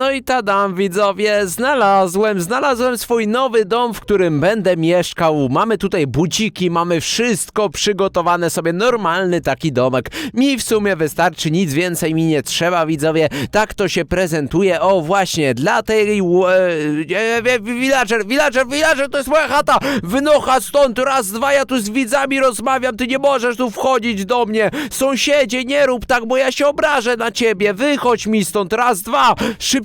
No i tadam, widzowie, znalazłem, znalazłem swój nowy dom, w którym będę mieszkał. Mamy tutaj buciki, mamy wszystko przygotowane sobie, normalny taki domek. Mi w sumie wystarczy, nic więcej mi nie trzeba, widzowie. Tak to się prezentuje. O, właśnie, dla tej... ł- E, e, villager, villager, villager, to jest moja chata! Wynocha stąd, raz, dwa, ja tu z widzami rozmawiam, ty nie możesz tu wchodzić do mnie. Sąsiedzie, nie rób tak, bo ja się obrażę na ciebie. Wychodź mi stąd, raz, dwa.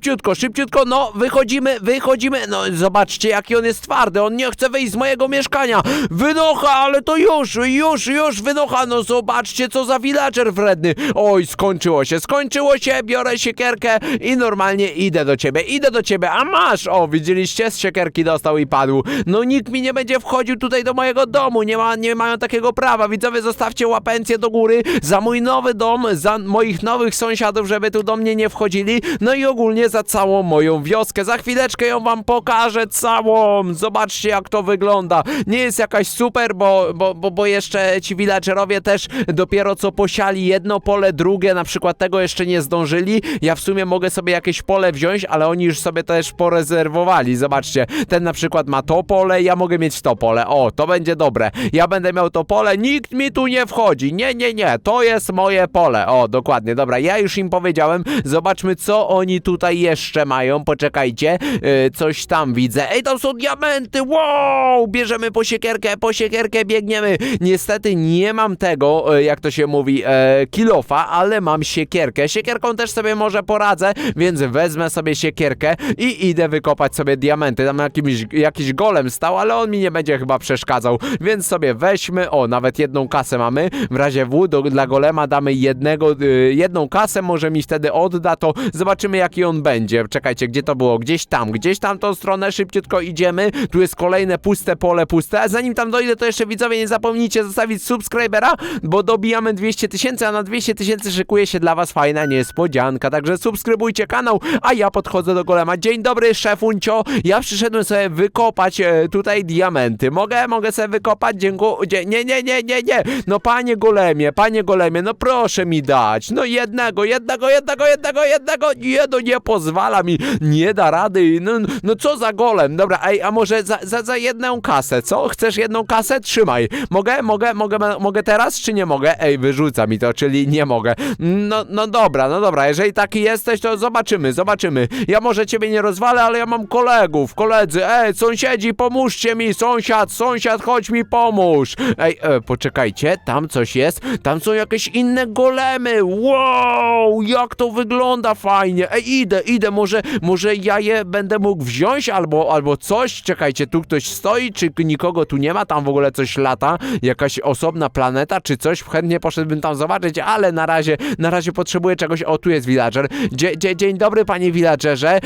Szybciutko, szybciutko, no, wychodzimy, wychodzimy. No, zobaczcie, jaki on jest twardy, on nie chce wyjść z mojego mieszkania. Wynocha, ale to już, już, już wynocha, no zobaczcie, co za villager wredny. Oj, skończyło się, skończyło się, biorę siekierkę i normalnie idę do ciebie, idę do ciebie, a masz, o, widzieliście, z siekierki dostał i padł. No, nikt mi nie będzie wchodził tutaj do mojego domu, nie, ma, nie mają takiego prawa. Widzowie, zostawcie łapencję do góry za mój nowy dom, za moich nowych sąsiadów, żeby tu do mnie nie wchodzili, no i ogólnie za całą moją wioskę. Za chwileczkę ją wam pokażę całą. Zobaczcie, jak to wygląda. Nie jest jakaś super, bo, bo, bo, bo jeszcze ci villagerowie też dopiero co posiali jedno pole, drugie, na przykład tego jeszcze nie zdążyli. Ja w sumie mogę sobie jakieś pole wziąć, ale oni już sobie też porezerwowali. Zobaczcie, ten na przykład ma to pole, ja mogę mieć to pole. O, to będzie dobre. Ja będę miał to pole, nikt mi tu nie wchodzi. Nie, nie, nie, to jest moje pole. O, dokładnie, dobra, ja już im powiedziałem. Zobaczmy, co oni tutaj jeszcze mają. Poczekajcie, yy, coś tam widzę. Ej, tam są diamenty, wow! Bierzemy po siekierkę, po siekierkę biegniemy. Niestety nie mam tego, yy, jak to się mówi, e, kilofa, ale mam siekierkę. Siekierką też sobie może poradzę, więc wezmę sobie siekierkę i idę wykopać sobie diamenty. Tam jakimś, jakiś golem stał, ale on mi nie będzie chyba przeszkadzał, więc sobie weźmy, o, nawet jedną kasę mamy. W razie W do, dla golema damy jednego, y, jedną kasę, może mi wtedy odda, to zobaczymy jaki on będzie. Czekajcie, gdzie to było? Gdzieś tam, gdzieś tam tą stronę szybciutko idziemy. Tu jest kolejne puste pole, puste. A zanim tam dojdę, to jeszcze widzowie nie zapomnijcie zostawić subskrybera, bo dobijamy 200 tysięcy, a na 200 tysięcy szykuje się dla was fajna niespodzianka. Także subskrybujcie kanał, a ja podchodzę do golema. Dzień dobry, szefuncio. Ja przyszedłem sobie wykopać e, tutaj diamenty. Mogę? Mogę sobie wykopać? Dziękuję. Nie, nie, nie, nie, nie. No panie golemie, panie golemie, no proszę mi dać. No jednego, jednego, jednego, jednego, jednego. Nie, no nie pozwala mi. Nie da rady. No, no co za golem. Dobra, ej, a może za, za, za jedną kasę, co? Chcesz jedną kasę? Trzymaj. Mogę? Mogę? Mogę? Mogę teraz, czy nie mogę? Ej, wyrzuca mi to, czyli nie mogę. No, no dobra, no dobra. Jeżeli taki jesteś, to zobaczymy, zobaczymy. Ja może ciebie nie rozwalę, ale ja mam kolegów, koledzy. Ej, sąsiedzi, pomóżcie mi. Sąsiad, sąsiad, chodź mi pomóż. Ej, e, poczekajcie, tam coś jest. Tam są jakieś inne golemy. Wow, jak to wygląda fajnie. Ej, idę, idę. Może, może ja je będę mógł wziąć albo, albo coś. Czekajcie, tu ktoś stoi, czy nikogo tu nie ma? Tam w ogóle coś lata. Jakaś osobna planeta, czy coś. Chętnie poszedłbym tam zobaczyć, ale na razie, na razie potrzebuję czegoś. O, tu jest villager. Dzie, dzie, dzień dobry, panie villagerze.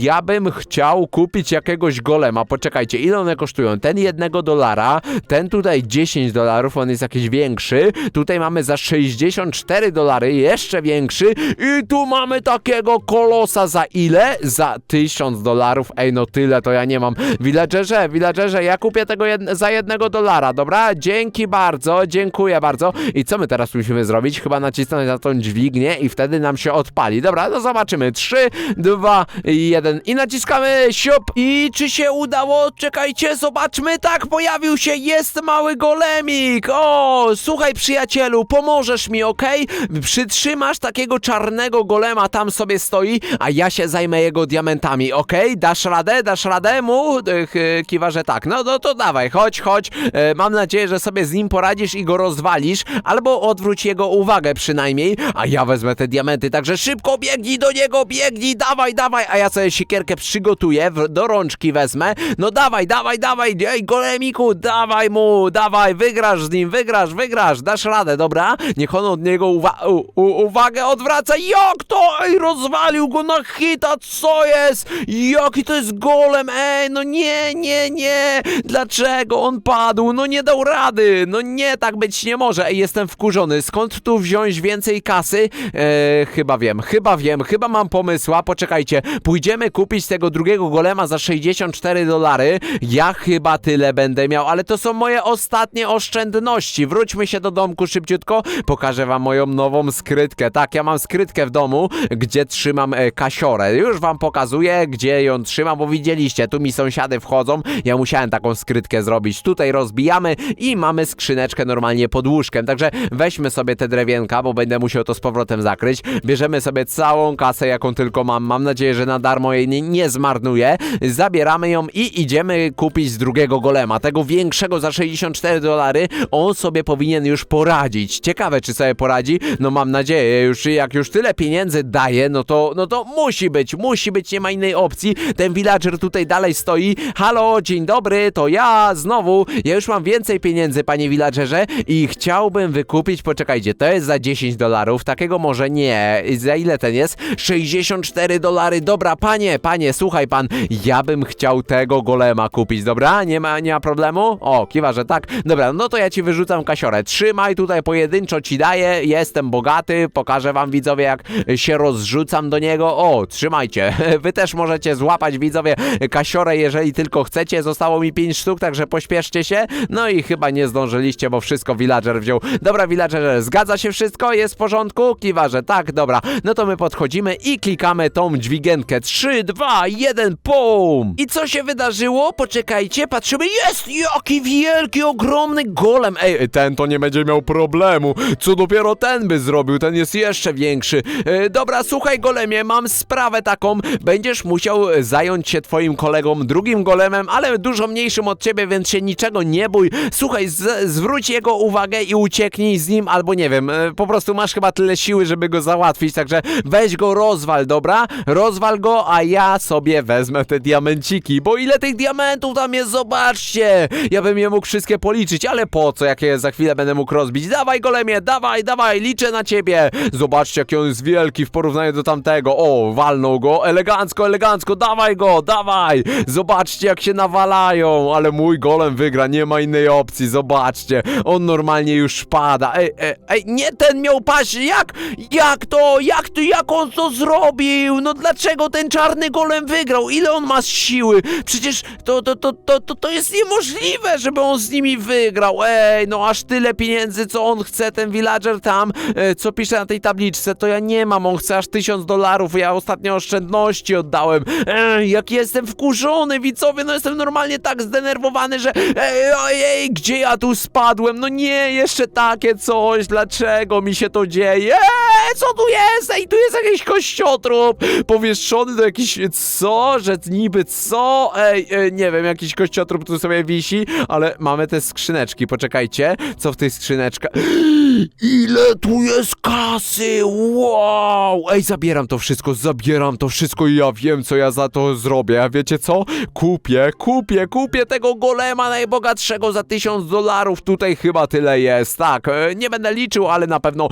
Ja bym chciał kupić jakiegoś golema. Poczekajcie, ile one kosztują? Ten jednego dolara, ten tutaj 10 dolarów, on jest jakiś większy. Tutaj mamy za 64 dolary, jeszcze większy. I tu mamy takiego kolosa za ile? Za 1000 dolarów. Ej, no tyle to ja nie mam. Villagerze, villagerze, ja kupię tego za jednego dolara, dobra? Dzięki bardzo, dziękuję bardzo. I co my teraz musimy zrobić? Chyba nacisnąć na tą dźwignię i wtedy nam się odpali. Dobra, no zobaczymy. 3, 2, 1 i naciskamy siup. I czy się udało? Czekajcie, zobaczmy. Tak, pojawił się, jest mały golemik. O, słuchaj przyjacielu, pomożesz mi, okej? Przytrzymasz takiego czarnego golema, tam sobie stoi, a ja się zajmę jego diamentami, okej? Dasz radę? Dasz radę mu? Ech, e, Kiwa, że tak. No, no to dawaj, chodź, chodź. E, Mam nadzieję, że sobie z nim poradzisz i go rozwalisz, albo odwróć jego uwagę przynajmniej, a ja wezmę te diamenty, także szybko biegnij do niego, biegnij, dawaj, dawaj, a ja sobie siekierkę przygotuję, do rączki wezmę, no dawaj, dawaj, dawaj, ej, golemiku, dawaj mu, dawaj, wygrasz z nim, wygrasz, wygrasz, dasz radę, dobra? Niech on od niego uwa u, uwagę odwraca, jak to, ej, rozwalił go na hita, co jest? Jaki to jest golem, ej, no nie, nie, nie, dlaczego on padł, no nie dał rady, no nie, tak być nie może, ej, jestem wkurzony, skąd tu wziąć więcej kasy? Eee, chyba wiem, chyba wiem, chyba mam pomysła, poczekajcie, pójdziemy kupić tego drugiego golema za 64 dolary, ja chyba tyle będę miał, ale to są moje ostatnie oszczędności, wróćmy się do domku szybciutko, pokażę wam moją nową skrytkę, tak, ja mam skrytkę w domu, gdzie trzymam e, kasiorę. Już wam pokazuję, gdzie ją trzymam, bo widzieliście, tu mi sąsiady wchodzą. Ja musiałem taką skrytkę zrobić. Tutaj rozbijamy i mamy skrzyneczkę normalnie pod łóżkiem. Także weźmy sobie te drewienka, bo będę musiał to z powrotem zakryć. Bierzemy sobie całą kasę, jaką tylko mam. Mam nadzieję, że na darmo jej nie, nie zmarnuję. Zabieramy ją i idziemy kupić drugiego golema. Tego większego za 64 dolary. On sobie powinien już poradzić. Ciekawe, czy sobie poradzi. No mam nadzieję, już jak już tyle pieniędzy daje, no to, no to musi być, musi być, nie ma innej opcji. Ten villager tutaj dalej stoi. Halo, dzień dobry, to ja znowu. Ja już mam więcej pieniędzy, panie villagerze i chciałbym wykupić, poczekajcie, to jest za 10 dolarów, takiego może nie. Za ile ten jest? 64 dolary. Dobra, panie, panie, słuchaj pan, ja bym chciał tego golema kupić, dobra? Nie ma, nie ma problemu? O, kiwa, że tak. Dobra, no to ja ci wyrzucam kasiorę. Trzymaj tutaj pojedynczo ci daję, jestem bogaty, pokażę wam widzowie jak się rozrzucam do niego. O, trzymajcie. Wy też możecie złapać widzowie kasiorę, jeżeli tylko chcecie. Zostało mi 5 sztuk, także pośpieszcie się. No i chyba nie zdążyliście, bo wszystko villager wziął. Dobra, villagerze, zgadza się wszystko? Jest w porządku? Kiwa, że tak, dobra. No to my podchodzimy i klikamy tą dźwigienkę. 3, 2, 1, pum! I co się wydarzyło? Poczekajcie, patrzymy. Jest! Jaki wielki, ogromny golem! Ej, ten to nie będzie miał problemu. Co dopiero ten by zrobił? Ten jest jeszcze większy. E, dobra, słuchaj, golemie, mam sprawę taką. Będziesz musiał e, zająć się twoim kolegą, drugim golemem, ale dużo mniejszym od ciebie, więc się niczego nie bój. Słuchaj, zwróć jego uwagę i ucieknij z nim, albo nie wiem, e, po prostu masz chyba tyle siły, żeby go załatwić, także weź go, rozwal, dobra? Rozwal go, a ja sobie wezmę te diamenciki, bo ile tych diamentów tam jest, zobaczcie! Ja bym je mógł wszystkie policzyć, ale po co, jak je za chwilę będę mógł rozbić? Dawaj, golemie, dawaj, dawaj, liczę na ciebie! Zobaczcie, jaki on jest wielki w porównaniu do tamtego. O, walnął go, elegancko, elegancko, dawaj go, dawaj! Zobaczcie, jak się nawalają, ale mój golem wygra, nie ma innej opcji, zobaczcie. On normalnie już pada. Ej, ej, ej, nie ten miał paść, jak? Jak to? Jak to? Jak on to zrobił? No dlaczego ten czarny golem wygrał? Ile on ma siły? Przecież to, to, to, to, to, to jest niemożliwe, żeby on z nimi wygrał. Ej, no aż tyle pieniędzy, co on chce, ten villager tam, e, co pisze na tej tabliczce, to ja nie mam, on chce aż tysiąc dolarów, ja ostatnio oszczędności oddałem. Ej, jak jestem wkurzony, widzowie, no jestem normalnie tak zdenerwowany, że ej, ojej, gdzie ja tu spadłem? No nie, jeszcze takie coś, dlaczego mi się to dzieje? Eee, co tu jest? Ej, tu jest jakiś kościotrup powieszony do jakiś, co? Że niby co? Ej, e, nie wiem, jakiś kościotrup tu sobie wisi, ale mamy te skrzyneczki, poczekajcie, co w tej skrzyneczkach? Ile tu jest kasy? Wow! Ej, zabieram to wszystko, zabieram to wszystko i ja wiem, co ja za to zrobię. A wiecie co? Kupię, kupię, kupię tego golema najbogatszego za tysiąc dolarów. Tutaj chyba tyle jest. Tak, e, nie będę liczył, ale na pewno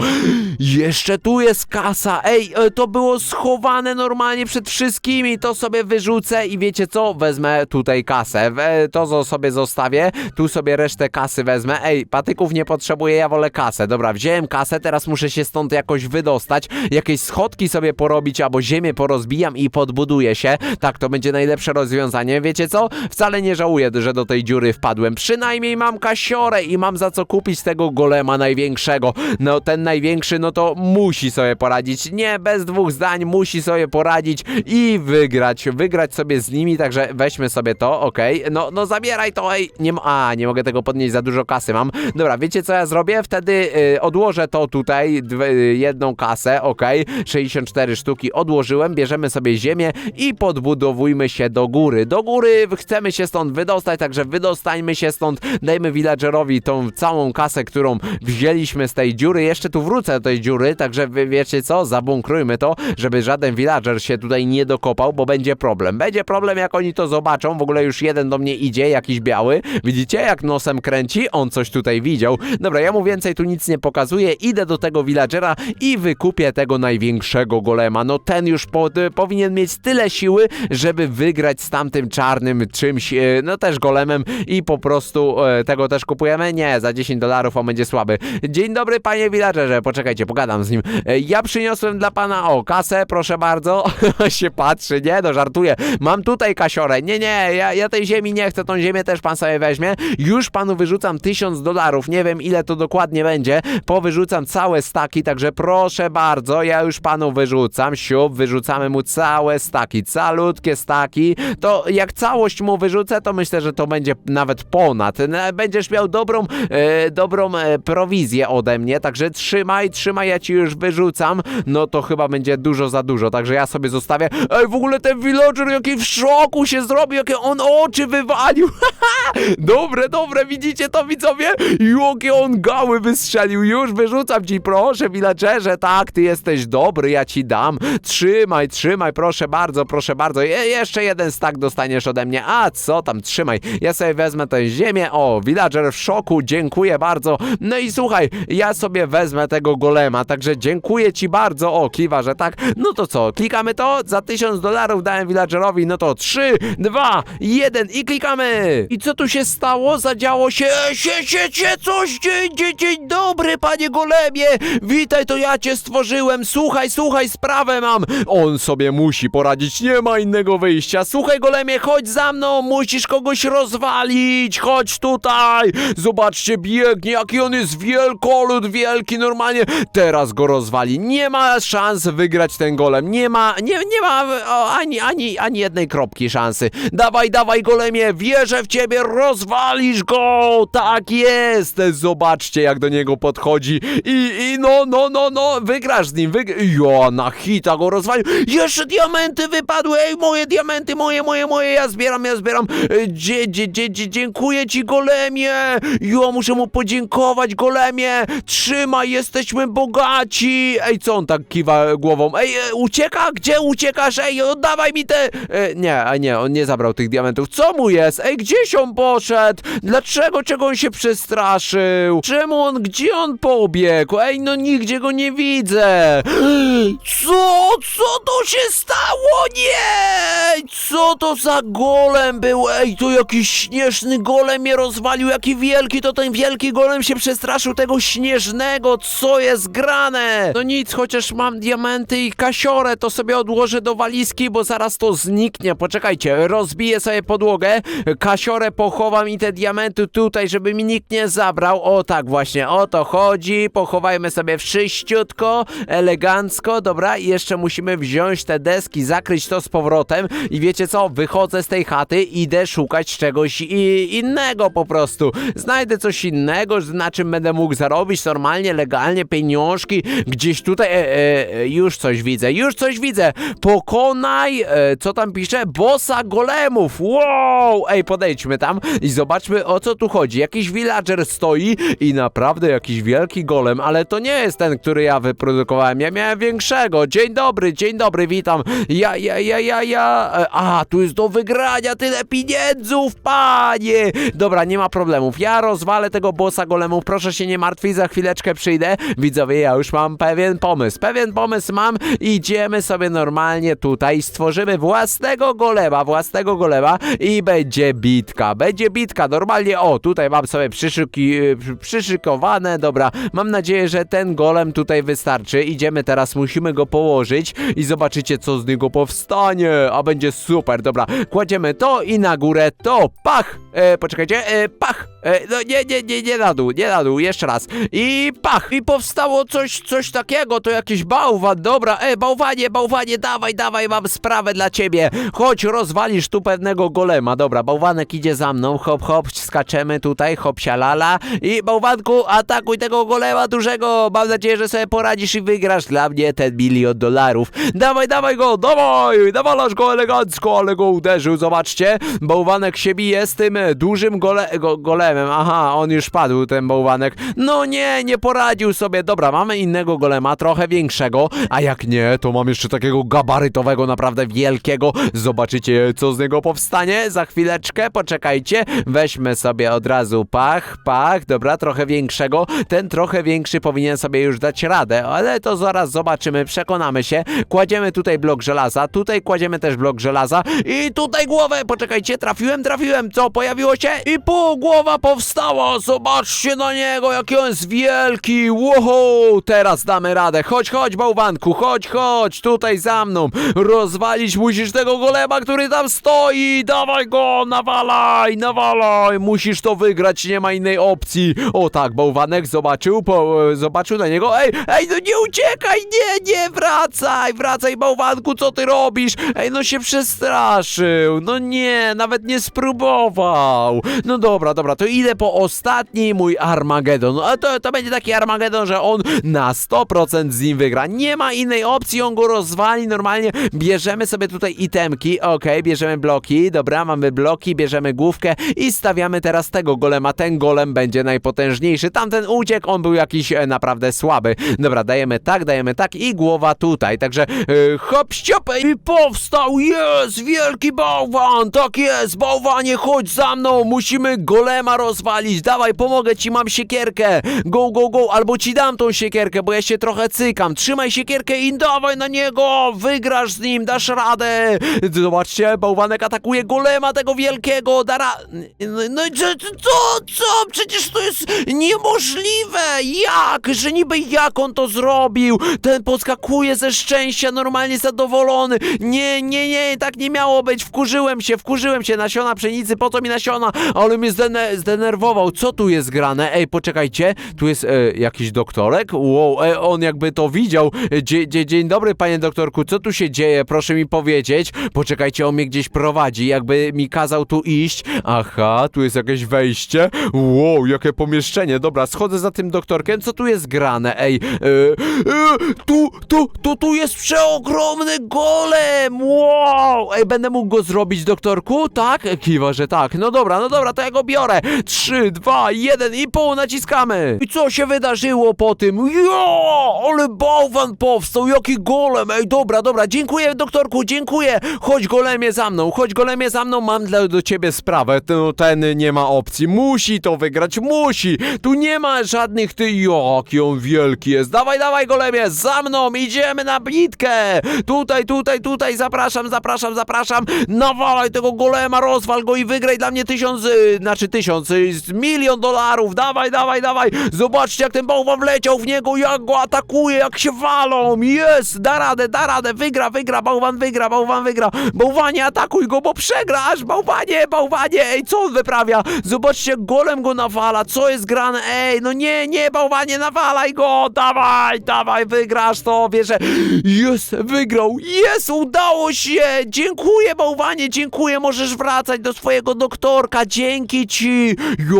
jeszcze tu jest kasa. Ej, e, to było schowane normalnie przed wszystkimi. To sobie wyrzucę i wiecie co? Wezmę tutaj kasę. To sobie zostawię. Tu sobie resztę kasy wezmę. Ej, patyków nie potrzebuję, ja wolę kasę. Dobra, wziąłem kasę, teraz muszę się stąd jakoś wydostać. Jakieś schodki sobie porobić, albo ziemię porozbijam i podbuduję się. Tak, to będzie najlepsze rozwiązanie. Wiecie co? Wcale nie żałuję, że do tej dziury wpadłem. Przynajmniej mam kasiorę i mam za co kupić tego golema największego. No, ten największy, no to musi sobie poradzić. Nie, bez dwóch zdań, musi sobie poradzić i wygrać. Wygrać sobie z nimi, także weźmy sobie to, okej. No, no zabieraj to, ej. Nie, a, nie mogę tego podnieść, za dużo kasy mam. Dobra, wiecie co ja zrobię? Wtedy y, odłożę to tutaj, dwie, y, jedną kasę, okej. 64 sztuki odłożyłem, bierzemy sobie ziemię i podbudowujmy się do góry. Do góry chcemy się stąd wydostać, także wydostańmy się stąd, dajmy villagerowi tą całą kasę, którą wzięliśmy z tej dziury. Jeszcze tu wrócę do tej dziury, także wy wiecie co? Zabunkrujmy to, żeby żaden villager się tutaj nie dokopał, bo będzie problem. Będzie problem, jak oni to zobaczą. W ogóle już jeden do mnie idzie, jakiś biały. Widzicie, jak nosem kręci? On coś tutaj widział. Dobra, ja mu więcej tu nic nie pokazuję. Idę do tego villagera i wykupię tego największego golema. No ten już po, powinien mieć tyle siły, żeby wygrać z tamtym czarnym czymś, e, no też golemem i po prostu e, tego też kupujemy? Nie, za 10 dolarów on będzie słaby. Dzień dobry, panie villagerze. Poczekajcie, pogadam z nim. E, Ja przyniosłem dla pana, o, kasę, proszę bardzo. się patrzy, nie, no żartuję. Mam tutaj kasiorę. Nie, nie, ja, ja tej ziemi nie chcę, tą ziemię też pan sobie weźmie. Już panu wyrzucam 1000 dolarów, nie wiem ile to dokładnie będzie. Powyrzucam całe staki, także proszę bardzo, ja już panu wyrzucam. Siup, wyrzucamy mu całe staki, calutkie staki, to jak całość mu wyrzucę, to myślę, że to będzie nawet ponad. E, Będziesz miał dobrą, e, dobrą e, prowizję ode mnie, także trzymaj, trzymaj, ja ci już wyrzucam, no to chyba będzie dużo za dużo, także ja sobie zostawię. Ej, w ogóle ten villager jaki w szoku się zrobił, jakie on oczy wywalił. dobre, dobre, widzicie to widzowie? Jakie on gały wystrzelił, już wyrzucam ci, proszę villagerze, tak, ty jesteś dobry, ja ci dam. Trzymaj, trzymaj, proszę bardzo, proszę bardzo. Je jeszcze jeden stak dostaniesz ode mnie. A co tam, trzymaj. Ja sobie wezmę tę ziemię. O, villager w szoku, dziękuję bardzo. No i słuchaj, ja sobie wezmę tego golema, także dziękuję ci bardzo. O, kiwa, że tak. No to co, klikamy to? Za tysiąc dolarów dałem villagerowi, no to trzy, dwa, jeden i klikamy. I co tu się stało? Zadziało się, się, się, się coś. Dzień, dzień, dzień dobry, panie golemie. Witaj, to ja cię stworzyłem. Słuchaj, słuchaj, sprawę mam. On sobie musi poradzić, nie ma innego wyjścia. Słuchaj, golemie, chodź za mną, musisz kogoś rozwalić. Chodź tutaj. Zobaczcie, biegnie, jaki on jest wielkolud, wielki, normalnie. Teraz go rozwali. Nie ma szans wygrać ten golem. Nie ma, nie, nie ma o, ani, ani, ani jednej kropki szansy. Dawaj, dawaj, golemie, wierzę w ciebie, rozwalisz go. Tak jest. Zobaczcie, jak do niego podchodzi. I, i no, no, no, no, wygrasz z nim. Wyg... Jo, na hita go rozwalił. Jeszcze diamenty wypadły. Ej, moje diamenty, moje, moje, moje. Ja zbieram, ja zbieram. E, Dzie, dzie, dzie, dzie, dziękuję ci, golemie. Jo, muszę mu podziękować, golemie. Trzymaj, jesteśmy bogaci. Ej, co on tak kiwa głową? Ej, e, ucieka? Gdzie uciekasz? Ej, oddawaj mi te... E, nie, a nie, on nie zabrał tych diamentów. Co mu jest? Ej, gdzieś on poszedł? Dlaczego? Czego on się przestraszył? Czemu on? Gdzie on pobiegł? Ej, no nigdzie go nie widzę. Co? Co to się stało? Nie! Co to za golem był? Ej, to jakiś śnieżny golem mnie rozwalił. Jaki wielki to ten wielki golem się przestraszył tego śnieżnego. Co jest grane? No nic, chociaż mam diamenty i kasiorę, to sobie odłożę do walizki, bo zaraz to zniknie. Poczekajcie, rozbiję sobie podłogę, kasiorę pochowam i te diamenty tutaj, żeby mi nikt nie zabrał. O tak właśnie, o to chodzi. Pochowajmy sobie wszyściutko, elegancko, dobra? I jeszcze musimy wziąć te deski, zakryć to z powrotem i wiecie co? Wychodzę z tej chaty, idę szukać czegoś innego po prostu. Znajdę coś innego, na czym będę mógł zarobić normalnie, legalnie, pieniążki. Gdzieś tutaj, e, e, już coś widzę, już coś widzę. Pokonaj, e, co tam pisze? Bossa golemów. Wow! Ej, podejdźmy tam i zobaczmy o co tu chodzi. Jakiś villager stoi i naprawdę jakiś wielki golem, ale to nie jest ten, który ja wyprodukowałem. Ja miałem większego. Dzień dobry, dzień dobry, witam. Ja, ja, ja, ja, ja. E, A, tu jest do wygrania tyle pieniędzów, panie. Dobra, nie ma problemów. Ja rozwalę tego bossa golemów. Proszę się nie martwić, za chwileczkę przyjdę. Widzowie, ja już mam pewien pomysł. Pewien pomysł mam. Idziemy sobie normalnie tutaj. Stworzymy własnego golema, własnego golema i będzie bitka. Będzie bitka. Normalnie, o, tutaj mam sobie przyszyki, y, przyszykowane. Dobra, mam nadzieję, że ten golem tutaj wystarczy. Idziemy teraz, musimy go położyć i zobaczycie, co z niego powstanie. A będzie super. Dobra, kładziemy to i na górę to. Pach! E, poczekajcie, e, pach! E, no nie, nie, nie, nie na dół, nie na dół, jeszcze raz. I pach! I powstało coś, coś takiego, to jakiś bałwan, dobra, e, bałwanie, bałwanie, dawaj, dawaj, mam sprawę dla ciebie. Chodź, rozwalisz tu pewnego golema, dobra, bałwanek idzie za mną, hop, hop, skaczemy tutaj, hop, sialala. I bałwanku, atakuj tego golema dużego, mam nadzieję, że sobie poradzisz i wygrasz dla mnie ten milion dolarów. Dawaj, dawaj go, dawaj, nawalasz go elegancko, ale go uderzył, zobaczcie. Bałwanek się bije z tym dużym gole, go, golemem, aha, on już padł, ten bałwanek. No nie, nie poradził sobie, dobra, mamy innego golema, trochę większego, a jak nie, to mam jeszcze takiego gabarytowego, naprawdę wielkiego. Zobaczycie, co z niego powstanie za chwileczkę, poczekajcie. Weźmy sobie od razu pach, pach, dobra, trochę większego. Ten trochę większy powinien sobie już dać radę, ale to zaraz zobaczymy, przekonamy się. Kładziemy tutaj blok żelaza, tutaj kładziemy też blok żelaza? I tutaj głowę, poczekajcie, trafiłem, trafiłem, co, pojawiło się? I pół głowa powstała, zobaczcie na niego, jaki on jest wielki, wow, teraz damy radę, chodź, chodź, bałwanku, chodź, chodź, tutaj za mną, rozwalić musisz tego golema, który tam stoi, dawaj go, nawalaj, nawalaj, musisz to wygrać, nie ma innej opcji, o tak, bałwanek zobaczył, po, zobaczył na niego, ej, ej, no nie uciekaj, nie, nie, wracaj, wracaj, bałwanku, co ty robisz, ej, no się przestraszył, no nie, nawet nie spróbował, no dobra, dobra, to idę po ostatni mój Armagedon, a to, to będzie taki Armagedon, że on na 100% z nim wygra, nie ma innej opcji, on go rozwali, normalnie. Bierzemy sobie tutaj itemki, okej, bierzemy bloki, dobra, mamy bloki, bierzemy główkę i stawiamy teraz tego golema, ten golem będzie najpotężniejszy, tamten uciekł, on był jakiś e, naprawdę słaby, dobra, dajemy tak, dajemy tak i głowa tutaj, także e, hop, i powstał, jest, wielki bałwan, tak jest, bałwanie, chodź za mną, musimy golema rozwalić, dawaj, pomogę ci, mam siekierkę, go, go, go, albo ci dam tą siekierkę, bo ja się trochę cykam, trzymaj siekierkę i dawaj na niego, wygrasz z nim, dasz radę, zobaczcie, bałwanek atakuje golema tego wielkiego, da ra... No, i co, co, co, przecież to jest niemożliwe, jak, że niby jak on to zrobił, ten podskakuje ze szczęścia, normalnie zadowolony, nie, nie, nie, tak nie miało być, wkurzyłem się, wkurzyłem się, nasiona pszenicy, po co mi nasiona, ale mnie zdene zdenerwował, co tu jest grane, ej, poczekajcie, tu jest e, jakiś doktorek, wow, e, on jakby to widział, Dzie, dzie, dzień dobry panie doktorku, co tu się dzieje, proszę mi powiedzieć, poczekajcie, on mnie gdzieś prowadzi, jakby mi kazał tu iść, aha, tu jest jakieś wejście, wow, jakie pomieszczenie, dobra, schodzę za tym doktorkiem, co tu jest grane, ej, e, e, tu, tu, tu, tu jest przeogromny golem, wow, ej, będę mógł go zrobić, doktorku, tak? Kiwa, że tak, no dobra, no dobra, to ja go biorę, trzy, dwa, jeden i pół, naciskamy, i co się wydarzyło po tym, jo, ale bałwan powstał, jaki golem, ej, dobra, dobra, dziękuję, doktorku, dziękuję, chodź golemie za mną, chodź golemie za mną, mam dla, do ciebie sprawę, no, ten nie ma opcji, musi to wygrać, musi, tu nie ma żadnych, ty, jaki on wielki jest, dawaj, dawaj golemie, za mną, idziemy na bitkę, tutaj, tutaj, tutaj, zapraszam, zapraszam, zapraszam, nawalaj tego golema, rozwal go i wygraj dla mnie tysiąc, y, znaczy tysiąc, y, milion dolarów, dawaj, dawaj, dawaj, zobaczcie jak ten bałwan wleciał w niego, jak go atakuje, jak się walą, jest, da radę, da radę, wygra, wygra, bałwan wygra, bałwan wygra, bałwanie, atakuj go, bo przegrasz, bałwanie, bałwanie, ej, co on wyprawia, zobaczcie, golem go nawala, co jest grane, ej, no nie, nie, bałwanie, nawalaj go, dawaj, dawaj, wygrasz to, wierzę, jest, wygrał, jest, udało się, dziękuję, bałwanie, dziękuję, możesz wracać do swojego doktorka, dzięki ci,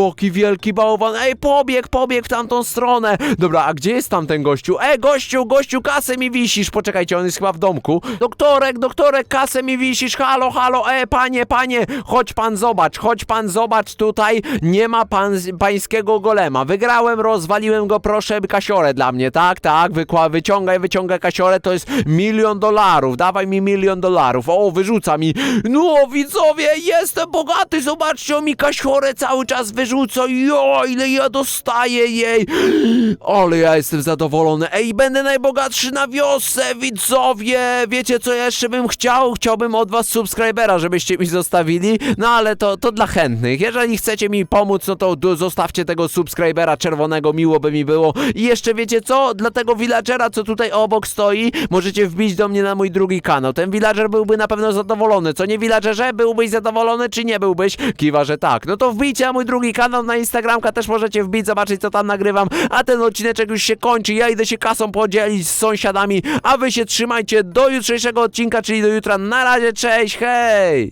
jaki wielki bałwan, ej, pobieg, pobieg w tamtą stronę, dobra, a gdzie jest tamten gościu, ej, gościu, gościu, kasę mi wisisz, poczekajcie, on jest chyba w domku, doktorek, doktorek, kasę mi wisisz, halo, halo, e, panie, panie, chodź pan zobacz, chodź pan zobacz tutaj, nie ma pan, pańskiego golema, wygrałem, rozwaliłem go, proszę, kasiorę dla mnie, tak, tak, wykła, wyciągaj, wyciągaj kasiorę, to jest milion dolarów, dawaj mi milion dolarów, o, wyrzuca mi, no, widzowie, jestem bogaty, zobaczcie, on mi kasiorę cały czas wyrzuca, jo, ile ja dostaję jej, ale ja jestem zadowolony, ej, będę najbogatszy na wiosce, widzowie, wiecie co jeszcze bym chciał? Chciałbym od was subskrybera, żebyście mi zostawili, no ale to, to dla chętnych, jeżeli chcecie mi pomóc, no to zostawcie tego subskrybera czerwonego, miło by mi było. I jeszcze wiecie co? Dla tego villagera, co tutaj obok stoi, możecie wbić do mnie na mój drugi kanał, ten villager byłby na pewno zadowolony, co nie villagerze? Byłbyś zadowolony, czy nie byłbyś? Kiwa, że tak, no to wbijcie na mój drugi kanał, na Instagramka też możecie wbić, zobaczyć co tam nagrywam, a ten odcineczek już się kończy, ja idę się kasą podzielić z sąsiadami, a wy się trzymajcie do jutrzejszego odcinka, czyli do jutra, na razie, cześć, hej!